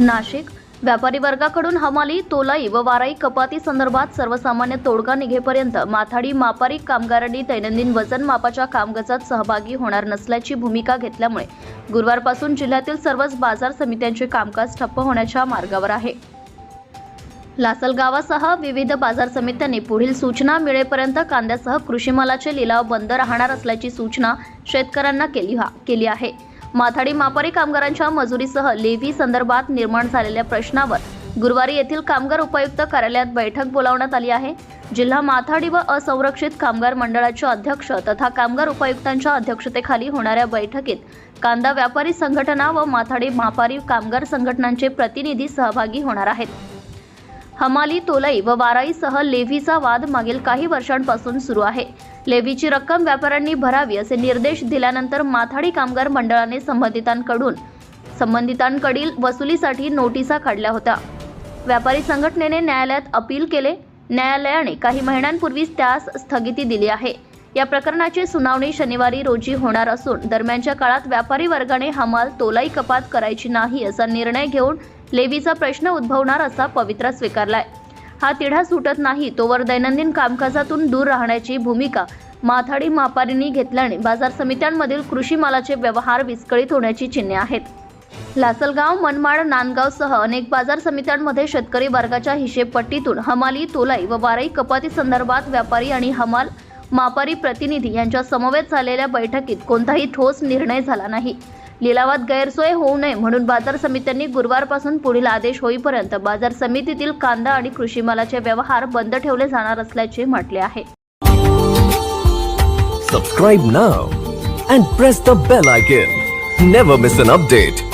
नाशिक. व्यापारी वर्गाकडून हमाली तोलाई व वाराई कपाती संदर्भात सर्वसामान्य तोडगा निघेपर्यंत माथाडी मापारी कामगारांनी दैनंदिन वजन मापाच्या कामगजात सहभागी होणार नसल्याची भूमिका घेतल्यामुळे गुरुवारपासून जिल्ह्यातील सर्वच बाजार समित्यांचे कामकाज ठप्प होण्याच्या मार्गावर आहे. लासलगावासह विविध बाजार समित्यांनी पुढील सूचना मिळेपर्यंत कांद्यासह कृषी मालाचे लिलाव बंद राहणार असल्याची सूचना शेतकऱ्यांना केली हा केली आहे. माथाडी मापारी कामगारांच्या मजुरीसह लेव्ही संदर्भात निर्माण झालेल्या प्रश्नावर गुरुवारी येथील कामगार उपायुक्त कार्यालयात बैठक बोलावण्यात आली आहे. जिल्हा माथाडी व असंरक्षित कामगार मंडळाचे अध्यक्ष तथा कामगार उपायुक्तांच्या अध्यक्षतेखाली होणाऱ्या बैठकीत कांदा व्यापारी संघटना व माथाडी मापारी कामगार संघटनांचे प्रतिनिधी सहभागी होणार आहेत. हमाली तोलाई व वाराईसह लेव्हीचा वाद मागील काही वर्षांपासून सुरू आहे. लेव्हीची रक्कम व्यापाऱ्यांनी भरावी असे निर्देश दिल्यानंतर माथाडी कामगार मंडळाने संबंधितांकडून संबंधितांकडील वसुलीसाठी नोटिसा काढल्या होत्या. व्यापारी संघटनेने न्यायालयात अपील केले. न्यायालयाने काही महिन्यांपूर्वीच त्यास स्थगिती दिली आहे. या प्रकरणाची सुनावणी शनिवारी रोजी होणार असून दरम्यानच्या काळात व्यापारी वर्गाने हमाल तोलाई कपात करायची नाही असा निर्णय घेऊन लेवीचा प्रश्न उद्भवणार असा पवित्रा स्वीकारलाय. हा तिढा सुटत नाही तोवर दैनंदिन कामकाजातून दूर राहण्याची भूमिका माथाडी मापारींनी घेतल्याने बाजार समित्यांमधील कृषी मालाचे व्यवहार विस्कळीत होण्याची चिन्हे आहेत. लासलगाव मनमाड नांदगावसह अनेक बाजार समित्यांमध्ये शेतकरी वर्गाच्या हिशेबपट्टीतून हमाली तोलाई व वारई कपाती संदर्भात व्यापारी आणि हमाल मापारी प्रतिनिधी यांच्या समवेत झालेल्या बैठकीत कोणताही ठोस निर्णय झाला नाही. लिलावात गैरसोय होऊ नये म्हणून बाजार समित्यांनी गुरुवारपासून पुढील आदेश होईपर्यंत बाजार समितीतील कांदा आणि कृषी मालाचे व्यवहार बंद ठेवले जाणार असल्याचे म्हटले आहे. Subscribe now and press the bell icon never miss an update